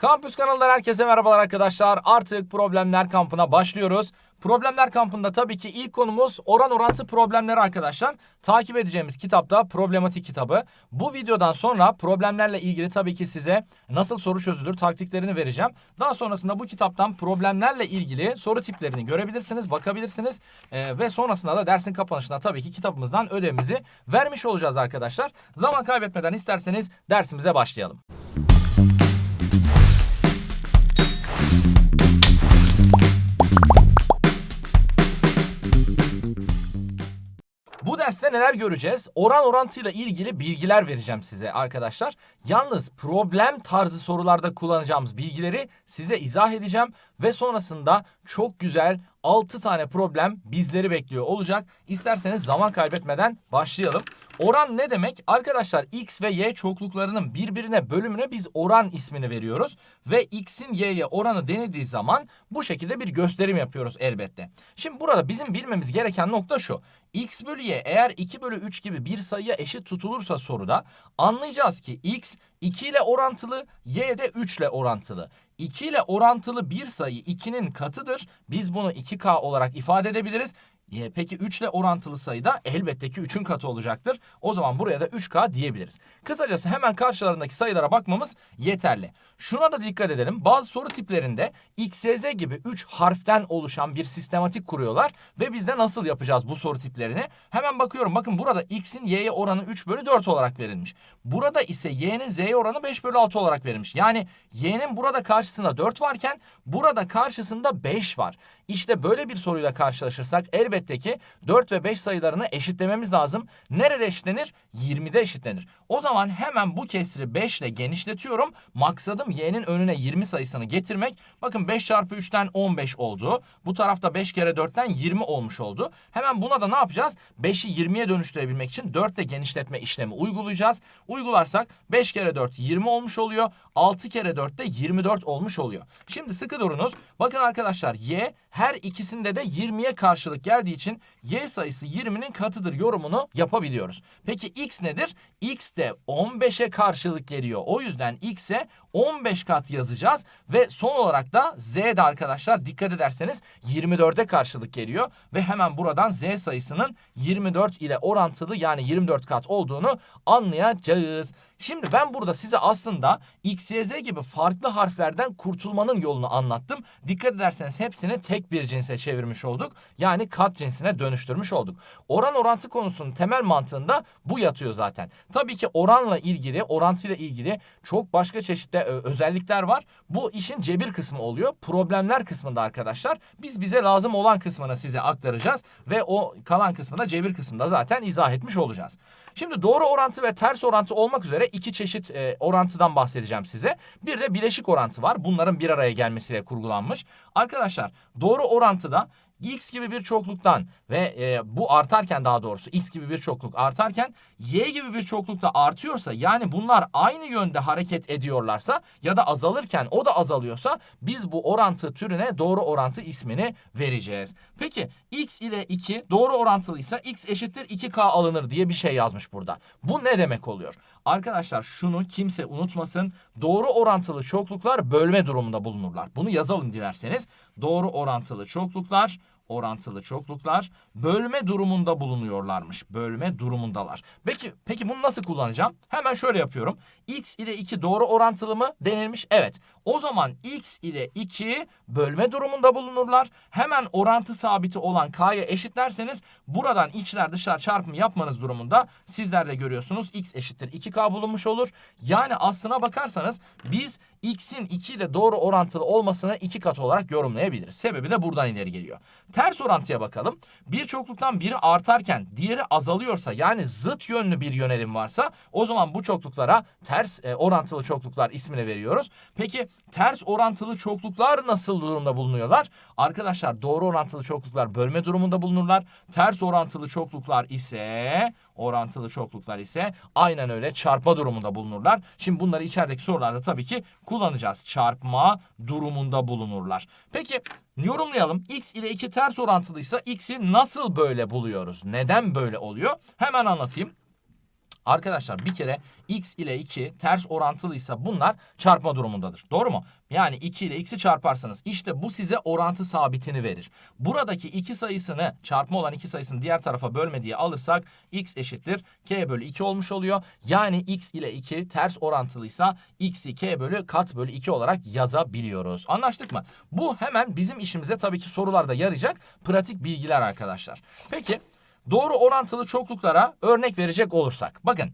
Kampüs kanalından herkese merhabalar arkadaşlar. Artık problemler kampına başlıyoruz. Problemler kampında tabii ki ilk konumuz oran orantı problemleri arkadaşlar. Takip edeceğimiz kitapta problematik kitabı. Bu videodan sonra problemlerle ilgili tabii ki size nasıl soru çözülür taktiklerini vereceğim. Daha sonrasında bu kitaptan problemlerle ilgili soru tiplerini görebilirsiniz, bakabilirsiniz. Ee, ve sonrasında da dersin kapanışında tabii ki kitabımızdan ödevimizi vermiş olacağız arkadaşlar. Zaman kaybetmeden isterseniz dersimize başlayalım. Bu derste neler göreceğiz? Oran orantıyla ilgili bilgiler vereceğim size arkadaşlar. Yalnız problem tarzı sorularda kullanacağımız bilgileri size izah edeceğim ve sonrasında çok güzel 6 tane problem bizleri bekliyor olacak. İsterseniz zaman kaybetmeden başlayalım. Oran ne demek? Arkadaşlar x ve y çokluklarının birbirine bölümüne biz oran ismini veriyoruz. Ve x'in y'ye oranı denildiği zaman bu şekilde bir gösterim yapıyoruz elbette. Şimdi burada bizim bilmemiz gereken nokta şu. X bölü y eğer 2 bölü 3 gibi bir sayıya eşit tutulursa soruda anlayacağız ki x 2 ile orantılı, y de 3 ile orantılı. 2 ile orantılı bir sayı 2'nin katıdır. Biz bunu 2k olarak ifade edebiliriz. Peki 3 ile orantılı sayı da elbette ki 3'ün katı olacaktır. O zaman buraya da 3K diyebiliriz. Kısacası hemen karşılarındaki sayılara bakmamız yeterli. Şuna da dikkat edelim. Bazı soru tiplerinde X, Y, Z gibi 3 harften oluşan bir sistematik kuruyorlar. Ve biz de nasıl yapacağız bu soru tiplerini? Hemen bakıyorum. Bakın burada X'in Y'ye oranı 3 bölü 4 olarak verilmiş. Burada ise Y'nin Z'ye oranı 5 bölü 6 olarak verilmiş. Yani Y'nin burada karşısında 4 varken burada karşısında 5 var. İşte böyle bir soruyla karşılaşırsak elbette ki 4 ve 5 sayılarını eşitlememiz lazım. Nerede eşitlenir? 20'de eşitlenir. O zaman hemen bu kesri 5 ile genişletiyorum. Maksadım y'nin önüne 20 sayısını getirmek. Bakın 5 çarpı 3'ten 15 oldu. Bu tarafta 5 kere 4'ten 20 olmuş oldu. Hemen buna da ne yapacağız? 5'i 20'ye dönüştürebilmek için 4 ile genişletme işlemi uygulayacağız. Uygularsak 5 kere 4 20 olmuş oluyor. 6 kere 4 de 24 olmuş oluyor. Şimdi sıkı durunuz. Bakın arkadaşlar y her ikisinde de 20'ye karşılık geldiği için y sayısı 20'nin katıdır yorumunu yapabiliyoruz. Peki x nedir? x de 15'e karşılık geliyor. O yüzden x'e 15 kat yazacağız ve son olarak da z de arkadaşlar dikkat ederseniz 24'e karşılık geliyor ve hemen buradan z sayısının 24 ile orantılı yani 24 kat olduğunu anlayacağız. Şimdi ben burada size aslında X, Y, Z gibi farklı harflerden kurtulmanın yolunu anlattım. Dikkat ederseniz hepsini tek bir cinse çevirmiş olduk. Yani kat cinsine dönüştürmüş olduk. Oran orantı konusunun temel mantığında bu yatıyor zaten. Tabii ki oranla ilgili, orantıyla ilgili çok başka çeşitli e, özellikler var. Bu işin cebir kısmı oluyor. Problemler kısmında arkadaşlar biz bize lazım olan kısmını size aktaracağız ve o kalan kısmında cebir kısmında zaten izah etmiş olacağız. Şimdi doğru orantı ve ters orantı olmak üzere iki çeşit e, orantıdan bahsedeceğim size. Bir de bileşik orantı var. Bunların bir araya gelmesiyle kurgulanmış. Arkadaşlar doğru orantıda x gibi bir çokluktan ve e, bu artarken daha doğrusu x gibi bir çokluk artarken y gibi bir çokluk da artıyorsa yani bunlar aynı yönde hareket ediyorlarsa ya da azalırken o da azalıyorsa biz bu orantı türüne doğru orantı ismini vereceğiz. Peki x ile 2 doğru orantılıysa x eşittir 2k alınır diye bir şey yazmış burada. Bu ne demek oluyor? Arkadaşlar şunu kimse unutmasın. Doğru orantılı çokluklar bölme durumunda bulunurlar. Bunu yazalım dilerseniz. Doğru orantılı çokluklar orantılı çokluklar bölme durumunda bulunuyorlarmış. Bölme durumundalar. Peki peki bunu nasıl kullanacağım? Hemen şöyle yapıyorum. x ile 2 doğru orantılı mı denilmiş? Evet. O zaman x ile 2 bölme durumunda bulunurlar. Hemen orantı sabiti olan k'ya eşitlerseniz buradan içler dışlar çarpımı yapmanız durumunda sizler de görüyorsunuz x eşittir 2k bulunmuş olur. Yani aslına bakarsanız biz x'in 2 ile doğru orantılı olmasını 2 kat olarak yorumlayabiliriz. Sebebi de buradan ileri geliyor. Ters orantıya bakalım. Bir çokluktan biri artarken diğeri azalıyorsa yani zıt yönlü bir yönelim varsa o zaman bu çokluklara ters e, orantılı çokluklar ismini veriyoruz. Peki ters orantılı çokluklar nasıl durumda bulunuyorlar? Arkadaşlar doğru orantılı çokluklar bölme durumunda bulunurlar. Ters orantılı çokluklar ise orantılı çokluklar ise aynen öyle çarpma durumunda bulunurlar. Şimdi bunları içerideki sorularda tabii ki kullanacağız. Çarpma durumunda bulunurlar. Peki yorumlayalım. X ile 2 ters orantılıysa x'i nasıl böyle buluyoruz? Neden böyle oluyor? Hemen anlatayım. Arkadaşlar bir kere x ile 2 ters orantılıysa bunlar çarpma durumundadır. Doğru mu? Yani 2 ile x'i çarparsanız işte bu size orantı sabitini verir. Buradaki 2 sayısını çarpma olan 2 sayısını diğer tarafa bölme diye alırsak x eşittir k bölü 2 olmuş oluyor. Yani x ile 2 ters orantılıysa x'i k bölü kat bölü 2 olarak yazabiliyoruz. Anlaştık mı? Bu hemen bizim işimize tabii ki sorularda yarayacak pratik bilgiler arkadaşlar. Peki doğru orantılı çokluklara örnek verecek olursak. Bakın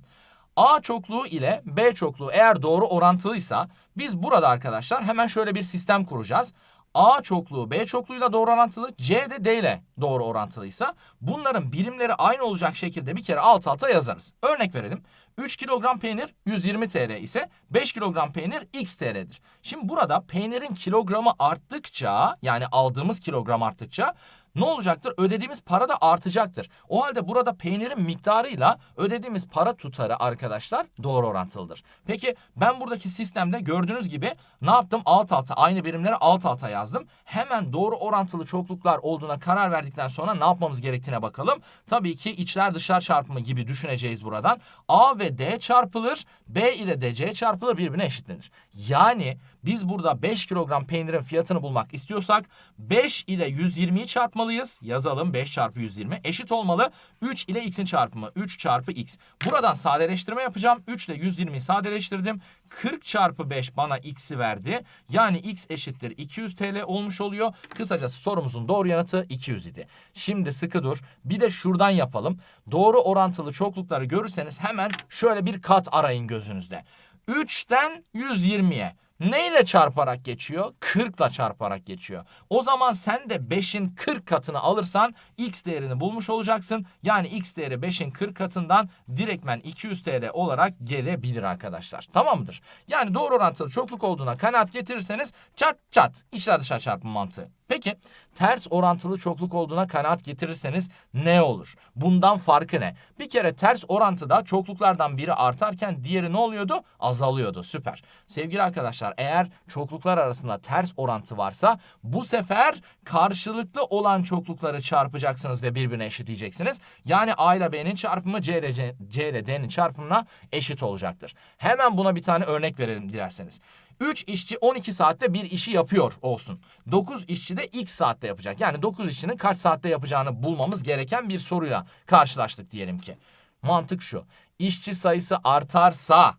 A çokluğu ile B çokluğu eğer doğru orantılıysa biz burada arkadaşlar hemen şöyle bir sistem kuracağız. A çokluğu B çokluğuyla doğru orantılı, C de D ile doğru orantılıysa bunların birimleri aynı olacak şekilde bir kere alt alta yazarız. Örnek verelim. 3 kilogram peynir 120 TL ise 5 kilogram peynir X TL'dir. Şimdi burada peynirin kilogramı arttıkça yani aldığımız kilogram arttıkça ne olacaktır? Ödediğimiz para da artacaktır. O halde burada peynirin miktarıyla ödediğimiz para tutarı arkadaşlar doğru orantılıdır. Peki ben buradaki sistemde gördüğünüz gibi ne yaptım? Alt alta aynı birimleri alt alta yazdım. Hemen doğru orantılı çokluklar olduğuna karar verdikten sonra ne yapmamız gerektiğine bakalım. Tabii ki içler dışlar çarpımı gibi düşüneceğiz buradan. A ve D çarpılır, B ile de C çarpılır birbirine eşitlenir. Yani biz burada 5 kilogram peynirin fiyatını bulmak istiyorsak 5 ile 120'yi çarpmalıyız. Yazalım 5 çarpı 120 eşit olmalı. 3 ile x'in çarpımı 3 çarpı x. Buradan sadeleştirme yapacağım. 3 ile 120'yi sadeleştirdim. 40 çarpı 5 bana x'i verdi. Yani x eşittir 200 TL olmuş oluyor. Kısacası sorumuzun doğru yanıtı 200 idi. Şimdi sıkı dur. Bir de şuradan yapalım. Doğru orantılı çoklukları görürseniz hemen şöyle bir kat arayın gözünüzde. 3'ten 120'ye. Neyle çarparak geçiyor? 40 ile çarparak geçiyor. O zaman sen de 5'in 40 katını alırsan x değerini bulmuş olacaksın. Yani x değeri 5'in 40 katından direktmen 200 TL olarak gelebilir arkadaşlar. Tamam mıdır? Yani doğru orantılı çokluk olduğuna kanaat getirirseniz çat çat içler dışarı çarpım mantığı. Peki ters orantılı çokluk olduğuna kanaat getirirseniz ne olur? Bundan farkı ne? Bir kere ters orantıda çokluklardan biri artarken diğeri ne oluyordu? Azalıyordu. Süper. Sevgili arkadaşlar eğer çokluklar arasında ters orantı varsa bu sefer karşılıklı olan çoklukları çarpacaksınız ve birbirine eşitleyeceksiniz. Yani A ile B'nin çarpımı C ile, C, C ile D'nin çarpımına eşit olacaktır. Hemen buna bir tane örnek verelim dilerseniz. 3 işçi 12 saatte bir işi yapıyor olsun. 9 işçi de x saatte yapacak. Yani 9 işçinin kaç saatte yapacağını bulmamız gereken bir soruyla karşılaştık diyelim ki. Mantık şu. İşçi sayısı artarsa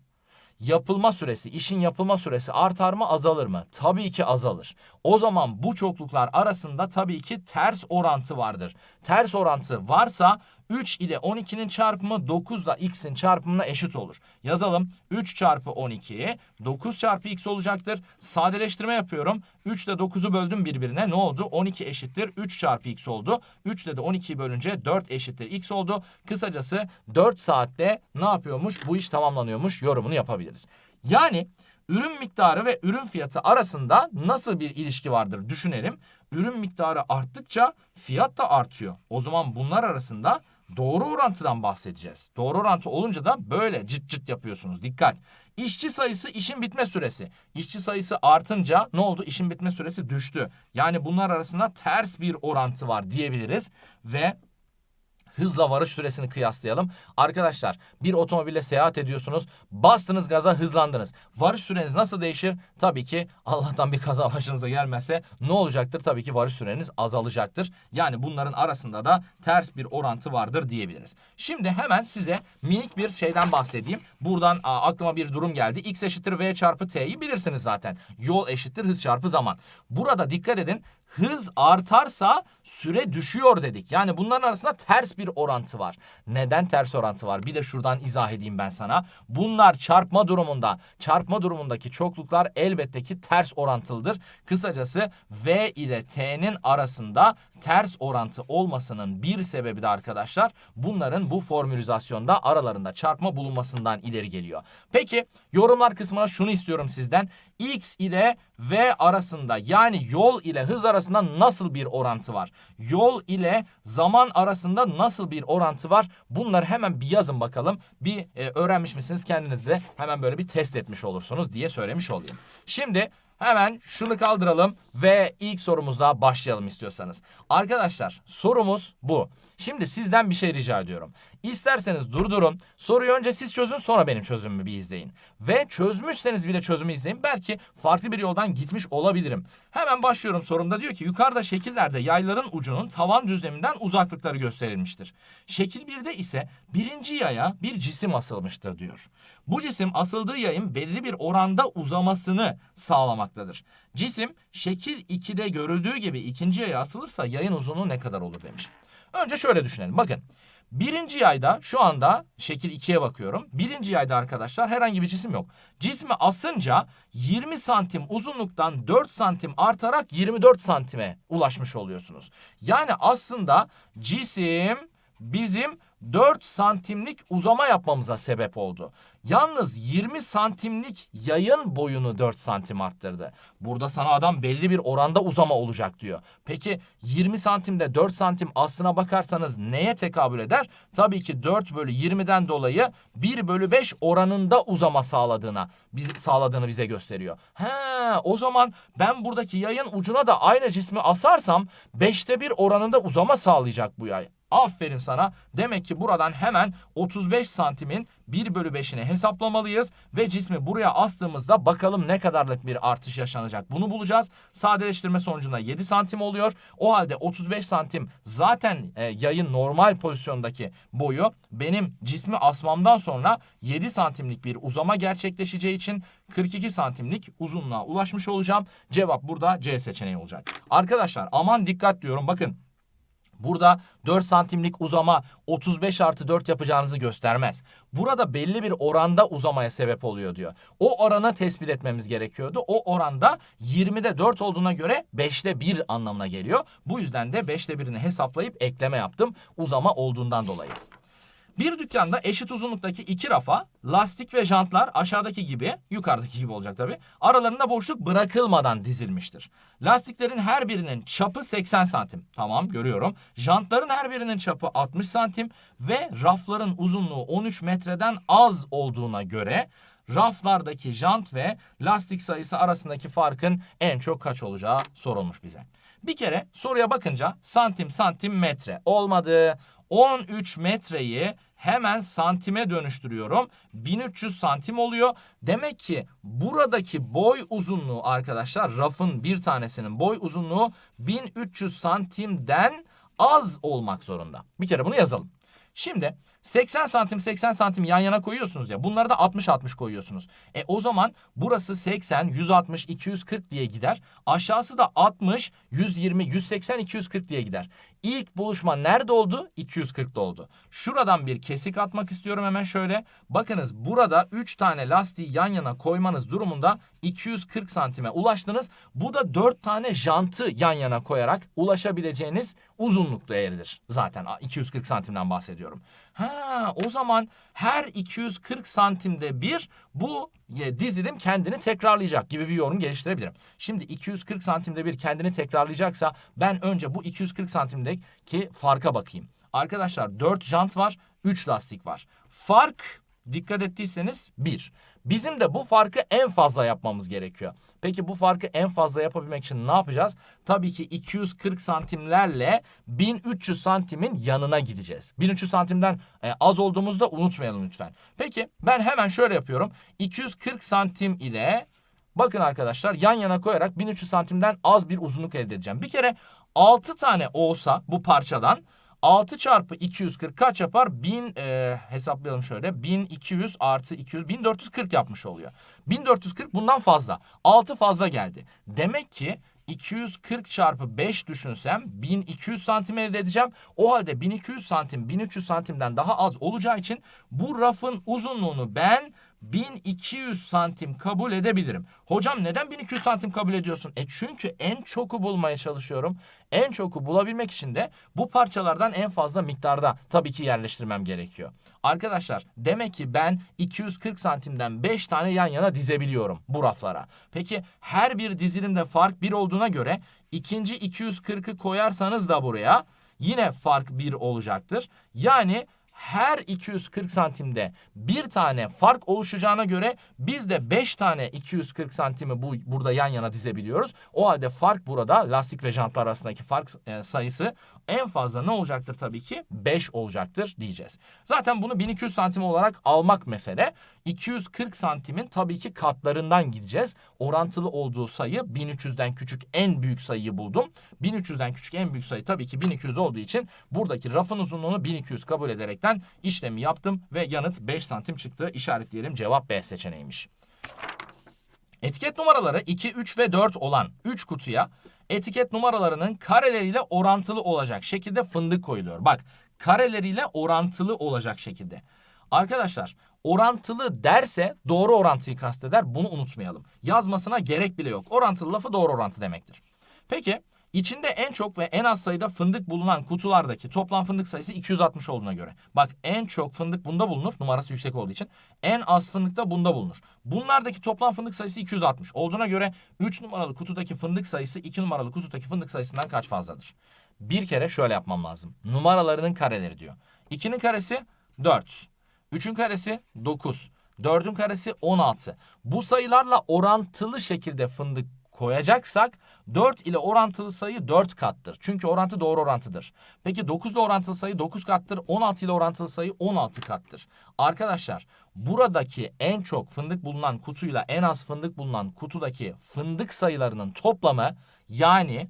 yapılma süresi, işin yapılma süresi artar mı azalır mı? Tabii ki azalır. O zaman bu çokluklar arasında tabii ki ters orantı vardır. Ters orantı varsa 3 ile 12'nin çarpımı 9 ile x'in çarpımına eşit olur. Yazalım 3 çarpı 12 9 çarpı x olacaktır. Sadeleştirme yapıyorum. 3 ile 9'u böldüm birbirine ne oldu? 12 eşittir 3 çarpı x oldu. 3 ile de 12'yi bölünce 4 eşittir x oldu. Kısacası 4 saatte ne yapıyormuş? Bu iş tamamlanıyormuş yorumunu yapabiliriz. Yani ürün miktarı ve ürün fiyatı arasında nasıl bir ilişki vardır düşünelim. Ürün miktarı arttıkça fiyat da artıyor. O zaman bunlar arasında doğru orantıdan bahsedeceğiz. Doğru orantı olunca da böyle cıt cıt yapıyorsunuz. Dikkat. İşçi sayısı işin bitme süresi. İşçi sayısı artınca ne oldu? İşin bitme süresi düştü. Yani bunlar arasında ters bir orantı var diyebiliriz ve hızla varış süresini kıyaslayalım. Arkadaşlar bir otomobille seyahat ediyorsunuz. Bastınız gaza hızlandınız. Varış süreniz nasıl değişir? Tabii ki Allah'tan bir kaza başınıza gelmezse ne olacaktır? Tabii ki varış süreniz azalacaktır. Yani bunların arasında da ters bir orantı vardır diyebiliriz. Şimdi hemen size minik bir şeyden bahsedeyim. Buradan aa, aklıma bir durum geldi. X eşittir V çarpı T'yi bilirsiniz zaten. Yol eşittir hız çarpı zaman. Burada dikkat edin. Hız artarsa süre düşüyor dedik. Yani bunların arasında ters bir orantı var. Neden ters orantı var? Bir de şuradan izah edeyim ben sana. Bunlar çarpma durumunda, çarpma durumundaki çokluklar elbette ki ters orantılıdır. Kısacası V ile T'nin arasında ters orantı olmasının bir sebebi de arkadaşlar bunların bu formülizasyonda aralarında çarpma bulunmasından ileri geliyor. Peki yorumlar kısmına şunu istiyorum sizden. X ile V arasında yani yol ile hız arasında nasıl bir orantı var? Yol ile zaman arasında nasıl bir orantı var? Bunları hemen bir yazın bakalım. Bir e, öğrenmiş misiniz kendiniz de hemen böyle bir test etmiş olursunuz diye söylemiş olayım. Şimdi Hemen şunu kaldıralım. Ve ilk sorumuzla başlayalım istiyorsanız. Arkadaşlar sorumuz bu. Şimdi sizden bir şey rica ediyorum. İsterseniz durdurun. Soruyu önce siz çözün sonra benim çözümümü bir izleyin. Ve çözmüşseniz bile çözümü izleyin. Belki farklı bir yoldan gitmiş olabilirim. Hemen başlıyorum sorumda diyor ki yukarıda şekillerde yayların ucunun tavan düzleminden uzaklıkları gösterilmiştir. Şekil 1'de ise birinci yaya bir cisim asılmıştır diyor. Bu cisim asıldığı yayın belli bir oranda uzamasını sağlamaktadır. Cisim şekil 2'de görüldüğü gibi ikinci yaya asılırsa yayın uzunluğu ne kadar olur demiş. Önce şöyle düşünelim. Bakın birinci yayda şu anda şekil 2'ye bakıyorum. Birinci yayda arkadaşlar herhangi bir cisim yok. Cismi asınca 20 santim uzunluktan 4 santim artarak 24 santime ulaşmış oluyorsunuz. Yani aslında cisim bizim 4 santimlik uzama yapmamıza sebep oldu. Yalnız 20 santimlik yayın boyunu 4 santim arttırdı. Burada sana adam belli bir oranda uzama olacak diyor. Peki 20 santimde 4 santim aslına bakarsanız neye tekabül eder? Tabii ki 4 bölü 20'den dolayı 1 bölü 5 oranında uzama sağladığına, sağladığını bize gösteriyor. He, o zaman ben buradaki yayın ucuna da aynı cismi asarsam 5'te 1 oranında uzama sağlayacak bu yay. Aferin sana. Demek ki buradan hemen 35 santimin 1 bölü 5'ini hesaplamalıyız. Ve cismi buraya astığımızda bakalım ne kadarlık bir artış yaşanacak. Bunu bulacağız. Sadeleştirme sonucunda 7 santim oluyor. O halde 35 santim zaten e, yayın normal pozisyondaki boyu. Benim cismi asmamdan sonra 7 santimlik bir uzama gerçekleşeceği için 42 santimlik uzunluğa ulaşmış olacağım. Cevap burada C seçeneği olacak. Arkadaşlar aman dikkat diyorum bakın. Burada 4 santimlik uzama 35 artı 4 yapacağınızı göstermez. Burada belli bir oranda uzamaya sebep oluyor diyor. O oranı tespit etmemiz gerekiyordu. O oranda 20'de 4 olduğuna göre 5'te 1 anlamına geliyor. Bu yüzden de 5'te 1'ini hesaplayıp ekleme yaptım uzama olduğundan dolayı. Bir dükkanda eşit uzunluktaki iki rafa lastik ve jantlar aşağıdaki gibi yukarıdaki gibi olacak tabi aralarında boşluk bırakılmadan dizilmiştir. Lastiklerin her birinin çapı 80 santim. Tamam görüyorum. Jantların her birinin çapı 60 santim ve rafların uzunluğu 13 metreden az olduğuna göre raflardaki jant ve lastik sayısı arasındaki farkın en çok kaç olacağı sorulmuş bize. Bir kere soruya bakınca santim santim metre olmadı. 13 metreyi hemen santime dönüştürüyorum. 1300 santim oluyor. Demek ki buradaki boy uzunluğu arkadaşlar rafın bir tanesinin boy uzunluğu 1300 santimden az olmak zorunda. Bir kere bunu yazalım. Şimdi 80 santim 80 santim yan yana koyuyorsunuz ya. Bunları da 60-60 koyuyorsunuz. E o zaman burası 80, 160, 240 diye gider. Aşağısı da 60, 120, 180, 240 diye gider. İlk buluşma nerede oldu? 240'da oldu. Şuradan bir kesik atmak istiyorum hemen şöyle. Bakınız burada 3 tane lastiği yan yana koymanız durumunda 240 santime ulaştınız. Bu da 4 tane jantı yan yana koyarak ulaşabileceğiniz uzunluk değeridir. Zaten 240 santimden bahsediyorum. Ha, o zaman her 240 santimde bir bu dizilim kendini tekrarlayacak gibi bir yorum geliştirebilirim. Şimdi 240 santimde bir kendini tekrarlayacaksa ben önce bu 240 santimdeki farka bakayım. Arkadaşlar 4 jant var, 3 lastik var. Fark dikkat ettiyseniz 1. Bizim de bu farkı en fazla yapmamız gerekiyor. Peki bu farkı en fazla yapabilmek için ne yapacağız? Tabii ki 240 santimlerle 1300 santimin yanına gideceğiz. 1300 santimden e, az olduğumuzda unutmayalım lütfen. Peki ben hemen şöyle yapıyorum. 240 santim ile bakın arkadaşlar yan yana koyarak 1300 santimden az bir uzunluk elde edeceğim. Bir kere 6 tane olsa bu parçadan 6 çarpı 240 kaç yapar? 1000 e, hesaplayalım şöyle. 1200 artı 200 1440 yapmış oluyor. 1440 bundan fazla. 6 fazla geldi. Demek ki 240 çarpı 5 düşünsem 1200 santim elde edeceğim. O halde 1200 santim 1300 santimden daha az olacağı için bu rafın uzunluğunu ben 1200 santim kabul edebilirim. Hocam neden 1200 santim kabul ediyorsun? E çünkü en çoku bulmaya çalışıyorum. En çoku bulabilmek için de bu parçalardan en fazla miktarda tabii ki yerleştirmem gerekiyor. Arkadaşlar demek ki ben 240 santimden 5 tane yan yana dizebiliyorum bu raflara. Peki her bir dizilimde fark 1 olduğuna göre ikinci 240'ı koyarsanız da buraya yine fark 1 olacaktır. Yani her 240 santimde bir tane fark oluşacağına göre biz de 5 tane 240 santimi bu burada yan yana dizebiliyoruz. O halde fark burada lastik ve jantlar arasındaki fark e, sayısı en fazla ne olacaktır tabii ki? 5 olacaktır diyeceğiz. Zaten bunu 1200 santim olarak almak mesele. 240 santimin tabii ki katlarından gideceğiz. Orantılı olduğu sayı 1300'den küçük en büyük sayıyı buldum. 1300'den küçük en büyük sayı tabii ki 1200 olduğu için buradaki rafın uzunluğunu 1200 kabul ederekten işlemi yaptım ve yanıt 5 santim çıktı. İşaretleyelim cevap B seçeneğiymiş. Etiket numaraları 2, 3 ve 4 olan 3 kutuya etiket numaralarının kareleriyle orantılı olacak şekilde fındık koyuluyor. Bak kareleriyle orantılı olacak şekilde. Arkadaşlar orantılı derse doğru orantıyı kasteder. Bunu unutmayalım. Yazmasına gerek bile yok. Orantılı lafı doğru orantı demektir. Peki içinde en çok ve en az sayıda fındık bulunan kutulardaki toplam fındık sayısı 260 olduğuna göre. Bak en çok fındık bunda bulunur. Numarası yüksek olduğu için. En az fındık da bunda bulunur. Bunlardaki toplam fındık sayısı 260 olduğuna göre 3 numaralı kutudaki fındık sayısı 2 numaralı kutudaki fındık sayısından kaç fazladır? Bir kere şöyle yapmam lazım. Numaralarının kareleri diyor. 2'nin karesi 4. 3'ün karesi 9. 4'ün karesi 16. Bu sayılarla orantılı şekilde fındık koyacaksak 4 ile orantılı sayı 4 kattır. Çünkü orantı doğru orantıdır. Peki 9 ile orantılı sayı 9 kattır. 16 ile orantılı sayı 16 kattır. Arkadaşlar buradaki en çok fındık bulunan kutuyla en az fındık bulunan kutudaki fındık sayılarının toplamı yani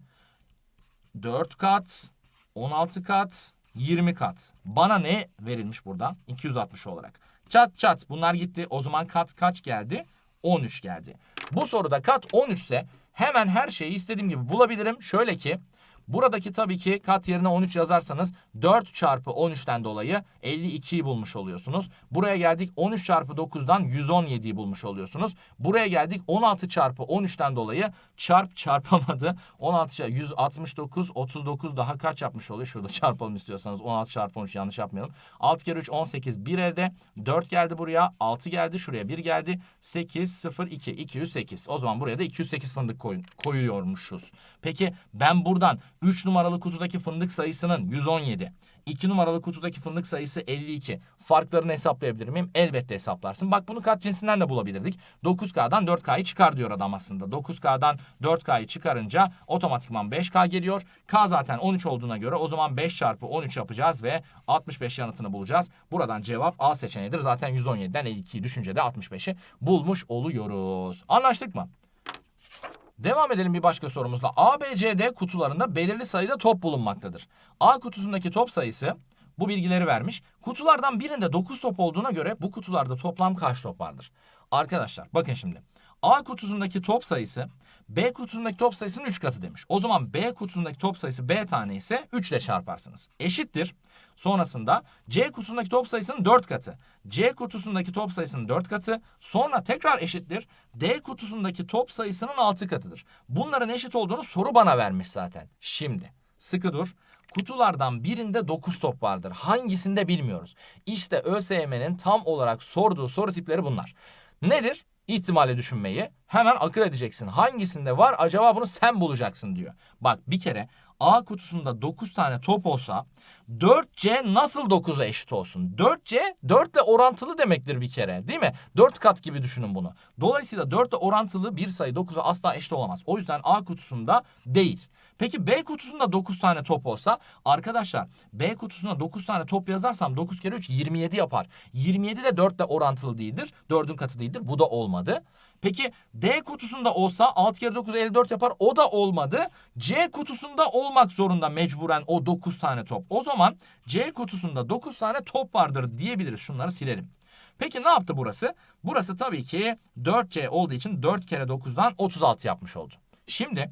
4 kat, 16 kat, 20 kat. Bana ne verilmiş burada? 260 olarak. Çat çat bunlar gitti. O zaman kat kaç geldi? 13 geldi. Bu soruda kat 13 ise hemen her şeyi istediğim gibi bulabilirim. Şöyle ki buradaki tabii ki kat yerine 13 yazarsanız 4 çarpı 13'ten dolayı 52'yi bulmuş oluyorsunuz. Buraya geldik 13 çarpı 9'dan 117'yi bulmuş oluyorsunuz. Buraya geldik 16 çarpı 13'ten dolayı çarp çarpamadı. 16 çarpı 169 39 daha kaç yapmış oluyor? Şurada çarpalım istiyorsanız 16 çarpı 13 yanlış yapmayalım. 6 kere 3 18 1 elde 4 geldi buraya 6 geldi şuraya 1 geldi 8 0 2 208. O zaman buraya da 208 fındık koy, koyuyormuşuz. Peki ben buradan 3 numaralı kutudaki fındık sayısının 117 2 numaralı kutudaki fındık sayısı 52. Farklarını hesaplayabilir miyim? Elbette hesaplarsın. Bak bunu kat cinsinden de bulabilirdik. 9K'dan 4K'yı çıkar diyor adam aslında. 9K'dan 4K'yı çıkarınca otomatikman 5K geliyor. K zaten 13 olduğuna göre o zaman 5 çarpı 13 yapacağız ve 65 yanıtını bulacağız. Buradan cevap A seçeneğidir. Zaten 117'den 52'yi düşünce de 65'i bulmuş oluyoruz. Anlaştık mı? Devam edelim bir başka sorumuzla. A, B, C, D kutularında belirli sayıda top bulunmaktadır. A kutusundaki top sayısı bu bilgileri vermiş. Kutulardan birinde 9 top olduğuna göre bu kutularda toplam kaç top vardır? Arkadaşlar bakın şimdi. A kutusundaki top sayısı B kutusundaki top sayısının 3 katı demiş. O zaman B kutusundaki top sayısı B tane ise 3 ile çarparsınız. Eşittir. Sonrasında C kutusundaki top sayısının 4 katı. C kutusundaki top sayısının 4 katı. Sonra tekrar eşittir. D kutusundaki top sayısının 6 katıdır. Bunların eşit olduğunu soru bana vermiş zaten. Şimdi sıkı dur. Kutulardan birinde 9 top vardır. Hangisinde bilmiyoruz. İşte ÖSYM'nin tam olarak sorduğu soru tipleri bunlar. Nedir? İhtimali düşünmeyi hemen akıl edeceksin. Hangisinde var acaba bunu sen bulacaksın diyor. Bak bir kere A kutusunda 9 tane top olsa 4C nasıl 9'a eşit olsun? 4C 4 ile orantılı demektir bir kere değil mi? 4 kat gibi düşünün bunu. Dolayısıyla 4 ile orantılı bir sayı 9'a asla eşit olamaz. O yüzden A kutusunda değil. Peki B kutusunda 9 tane top olsa arkadaşlar B kutusuna 9 tane top yazarsam 9 kere 3 27 yapar. 27 de 4 ile orantılı değildir. 4'ün katı değildir. Bu da olmadı. Peki D kutusunda olsa 6 kere 9 54 yapar. O da olmadı. C kutusunda olmak zorunda mecburen o 9 tane top. O zaman C kutusunda 9 tane top vardır diyebiliriz. Şunları silelim. Peki ne yaptı burası? Burası tabii ki 4C olduğu için 4 kere 9'dan 36 yapmış oldu. Şimdi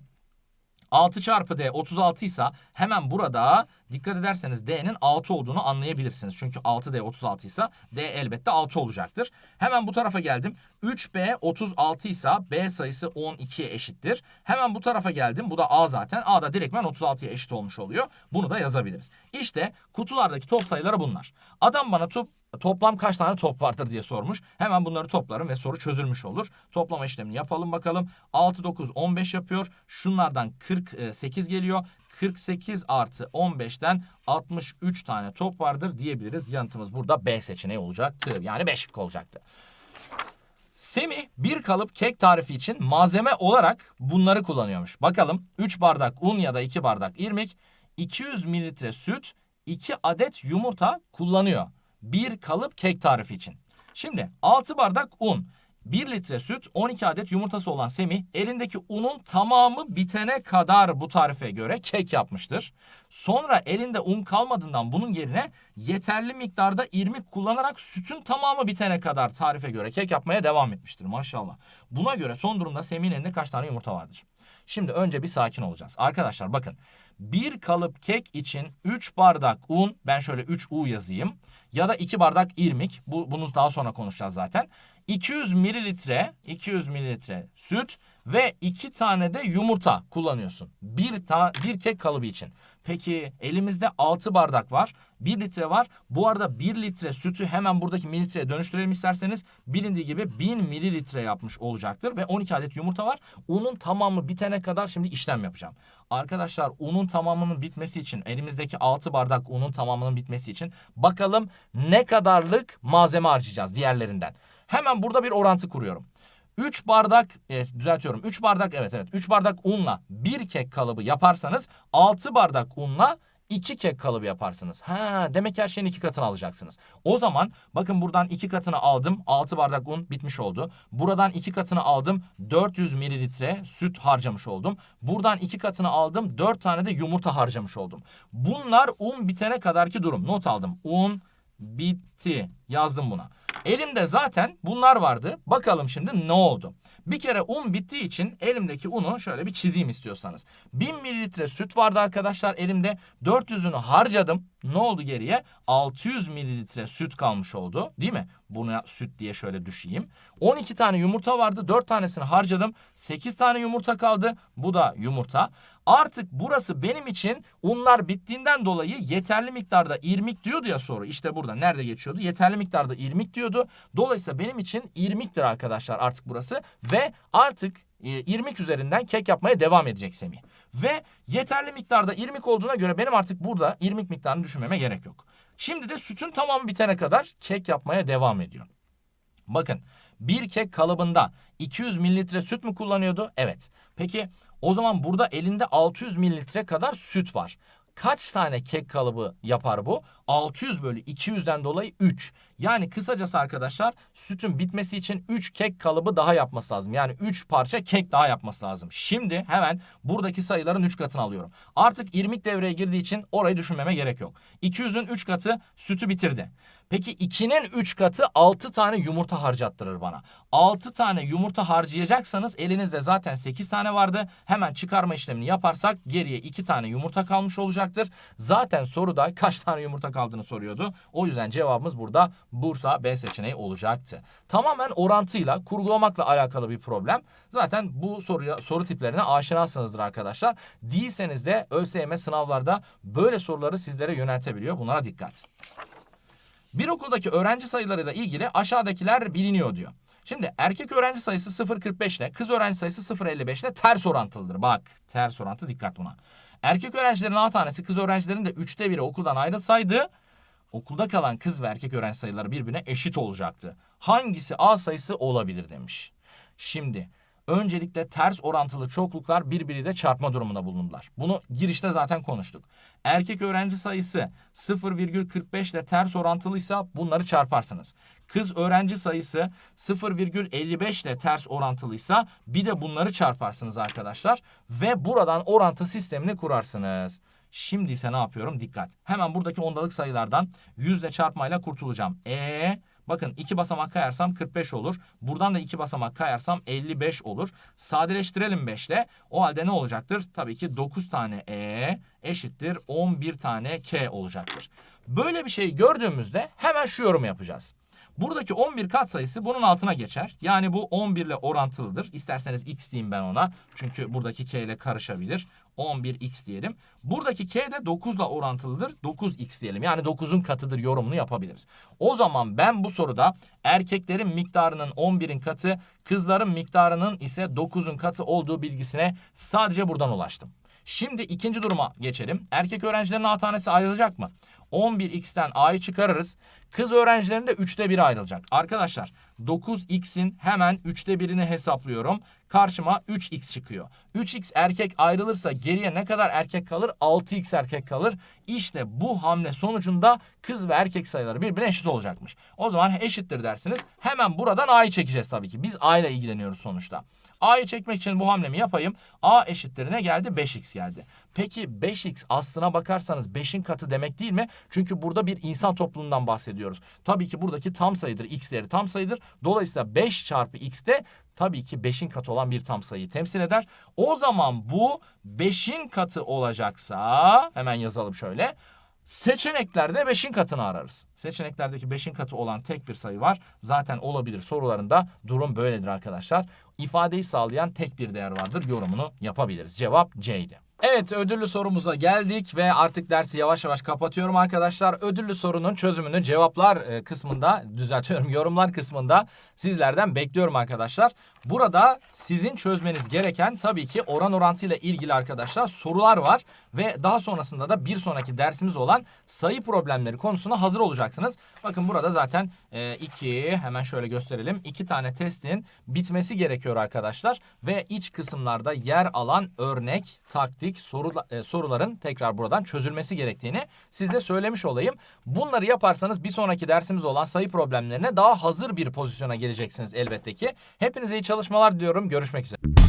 6 çarpı D 36 ise hemen burada dikkat ederseniz D'nin 6 olduğunu anlayabilirsiniz. Çünkü 6D 36 ise D elbette 6 olacaktır. Hemen bu tarafa geldim. 3B 36 ise B sayısı 12'ye eşittir. Hemen bu tarafa geldim. Bu da A zaten. A da direktmen 36'ya eşit olmuş oluyor. Bunu da yazabiliriz. İşte kutulardaki top sayıları bunlar. Adam bana top toplam kaç tane top vardır diye sormuş. Hemen bunları toplarım ve soru çözülmüş olur. Toplama işlemini yapalım bakalım. 6, 9, 15 yapıyor. Şunlardan 48 geliyor. 48 artı 15'ten 63 tane top vardır diyebiliriz. Yanıtımız burada B seçeneği olacaktı. Yani 5 şık olacaktı. Semih bir kalıp kek tarifi için malzeme olarak bunları kullanıyormuş. Bakalım 3 bardak un ya da 2 bardak irmik, 200 mililitre süt, 2 adet yumurta kullanıyor. Bir kalıp kek tarifi için. Şimdi 6 bardak un, 1 litre süt, 12 adet yumurtası olan Semih elindeki unun tamamı bitene kadar bu tarife göre kek yapmıştır. Sonra elinde un kalmadığından bunun yerine yeterli miktarda irmik kullanarak sütün tamamı bitene kadar tarife göre kek yapmaya devam etmiştir maşallah. Buna göre son durumda Semih'in elinde kaç tane yumurta vardır? Şimdi önce bir sakin olacağız. Arkadaşlar bakın bir kalıp kek için 3 bardak un ben şöyle 3 U yazayım ya da 2 bardak irmik bu, bunu daha sonra konuşacağız zaten. 200 mililitre 200 mililitre süt ve 2 tane de yumurta kullanıyorsun. Bir, ta, bir kek kalıbı için. Peki elimizde 6 bardak var. 1 litre var. Bu arada 1 litre sütü hemen buradaki mililitreye dönüştürelim isterseniz. Bilindiği gibi 1000 mililitre yapmış olacaktır. Ve 12 adet yumurta var. Unun tamamı bitene kadar şimdi işlem yapacağım. Arkadaşlar unun tamamının bitmesi için elimizdeki 6 bardak unun tamamının bitmesi için bakalım ne kadarlık malzeme harcayacağız diğerlerinden. Hemen burada bir orantı kuruyorum. 3 bardak e, düzeltiyorum 3 bardak evet evet 3 bardak unla 1 kek kalıbı yaparsanız 6 bardak unla 2 kek kalıbı yaparsınız. Ha demek her şeyin iki katını alacaksınız. O zaman bakın buradan iki katını aldım. 6 bardak un bitmiş oldu. Buradan iki katını aldım. 400 mililitre süt harcamış oldum. Buradan iki katını aldım. 4 tane de yumurta harcamış oldum. Bunlar un bitene kadarki durum. Not aldım. Un bitti. Yazdım buna. Elimde zaten bunlar vardı. Bakalım şimdi ne oldu? Bir kere un bittiği için elimdeki unu şöyle bir çizeyim istiyorsanız. 1000 mililitre süt vardı arkadaşlar elimde. 400'ünü harcadım. Ne oldu geriye? 600 mililitre süt kalmış oldu. Değil mi? Buna süt diye şöyle düşeyim. 12 tane yumurta vardı. 4 tanesini harcadım. 8 tane yumurta kaldı. Bu da yumurta. Artık burası benim için unlar bittiğinden dolayı yeterli miktarda irmik diyordu ya soru. İşte burada nerede geçiyordu? Yeterli miktarda irmik diyordu. Dolayısıyla benim için irmiktir arkadaşlar artık burası. Ve artık e, irmik üzerinden kek yapmaya devam edecek Semih. Ve yeterli miktarda irmik olduğuna göre benim artık burada irmik miktarını düşünmeme gerek yok. Şimdi de sütün tamamı bitene kadar kek yapmaya devam ediyor. Bakın bir kek kalıbında 200 mililitre süt mü kullanıyordu? Evet. Peki o zaman burada elinde 600 mililitre kadar süt var. Kaç tane kek kalıbı yapar bu? 600 bölü 200'den dolayı 3. Yani kısacası arkadaşlar sütün bitmesi için 3 kek kalıbı daha yapması lazım. Yani 3 parça kek daha yapması lazım. Şimdi hemen buradaki sayıların 3 katını alıyorum. Artık irmik devreye girdiği için orayı düşünmeme gerek yok. 200'ün 3 katı sütü bitirdi. Peki 2'nin 3 katı 6 tane yumurta harcattırır bana. 6 tane yumurta harcayacaksanız elinizde zaten 8 tane vardı. Hemen çıkarma işlemini yaparsak geriye 2 tane yumurta kalmış olacaktır. Zaten soruda kaç tane yumurta kaldığını soruyordu. O yüzden cevabımız burada Bursa B seçeneği olacaktı. Tamamen orantıyla, kurgulamakla alakalı bir problem. Zaten bu soruya soru tiplerine aşinasınızdır arkadaşlar. Değilseniz de ÖSYM sınavlarda böyle soruları sizlere yöneltebiliyor. Bunlara dikkat. Bir okuldaki öğrenci sayılarıyla ilgili aşağıdakiler biliniyor diyor. Şimdi erkek öğrenci sayısı 0.45 ile kız öğrenci sayısı 0.55 ile ters orantılıdır. Bak ters orantı dikkat buna. Erkek öğrencilerin A tanesi kız öğrencilerin de 3'te 1'i okuldan ayrılsaydı okulda kalan kız ve erkek öğrenci sayıları birbirine eşit olacaktı. Hangisi A sayısı olabilir demiş. Şimdi öncelikle ters orantılı çokluklar birbiriyle çarpma durumunda bulundular. Bunu girişte zaten konuştuk. Erkek öğrenci sayısı 0,45 ile ters orantılıysa bunları çarparsınız. Kız öğrenci sayısı 0,55 ile ters orantılıysa bir de bunları çarparsınız arkadaşlar. Ve buradan orantı sistemini kurarsınız. Şimdi ise ne yapıyorum? Dikkat. Hemen buradaki ondalık sayılardan yüzle çarpmayla kurtulacağım. E Bakın iki basamak kayarsam 45 olur. Buradan da iki basamak kayarsam 55 olur. Sadeleştirelim 5 ile. O halde ne olacaktır? Tabii ki 9 tane E eşittir 11 tane K olacaktır. Böyle bir şey gördüğümüzde hemen şu yorum yapacağız. Buradaki 11 katsayısı bunun altına geçer. Yani bu 11 ile orantılıdır. İsterseniz x diyeyim ben ona. Çünkü buradaki k ile karışabilir. 11x diyelim. Buradaki k de 9 ile orantılıdır. 9x diyelim. Yani 9'un katıdır yorumunu yapabiliriz. O zaman ben bu soruda erkeklerin miktarının 11'in katı, kızların miktarının ise 9'un katı olduğu bilgisine sadece buradan ulaştım. Şimdi ikinci duruma geçelim. Erkek öğrencilerin A tanesi ayrılacak mı? 11x'ten a'yı çıkarırız. Kız öğrencilerin de 3'te 1'i ayrılacak. Arkadaşlar 9x'in hemen 3'te 1'ini hesaplıyorum. Karşıma 3x çıkıyor. 3x erkek ayrılırsa geriye ne kadar erkek kalır? 6x erkek kalır. İşte bu hamle sonucunda kız ve erkek sayıları birbirine eşit olacakmış. O zaman eşittir dersiniz. Hemen buradan a'yı çekeceğiz tabii ki. Biz a ile ilgileniyoruz sonuçta. A'yı çekmek için bu hamlemi yapayım. A eşittir ne geldi? 5x geldi. Peki 5x aslına bakarsanız 5'in katı demek değil mi? Çünkü burada bir insan topluluğundan bahsediyoruz. Tabii ki buradaki tam sayıdır. X değeri tam sayıdır. Dolayısıyla 5 çarpı x de tabii ki 5'in katı olan bir tam sayıyı temsil eder. O zaman bu 5'in katı olacaksa hemen yazalım şöyle. Seçeneklerde 5'in katını ararız. Seçeneklerdeki 5'in katı olan tek bir sayı var. Zaten olabilir sorularında durum böyledir arkadaşlar. İfadeyi sağlayan tek bir değer vardır. Yorumunu yapabiliriz. Cevap C'ydi. Evet ödüllü sorumuza geldik ve artık dersi yavaş yavaş kapatıyorum arkadaşlar. Ödüllü sorunun çözümünü cevaplar e, kısmında düzeltiyorum yorumlar kısmında sizlerden bekliyorum arkadaşlar. Burada sizin çözmeniz gereken tabii ki oran orantıyla ilgili arkadaşlar sorular var ve daha sonrasında da bir sonraki dersimiz olan sayı problemleri konusuna hazır olacaksınız. Bakın burada zaten e, iki hemen şöyle gösterelim. iki tane testin bitmesi gerekiyor arkadaşlar ve iç kısımlarda yer alan örnek, taktik, soru, e, soruların tekrar buradan çözülmesi gerektiğini size söylemiş olayım. Bunları yaparsanız bir sonraki dersimiz olan sayı problemlerine daha hazır bir pozisyona geleceksiniz elbette ki. Hepinize iyi çalışmalar diliyorum. Görüşmek üzere.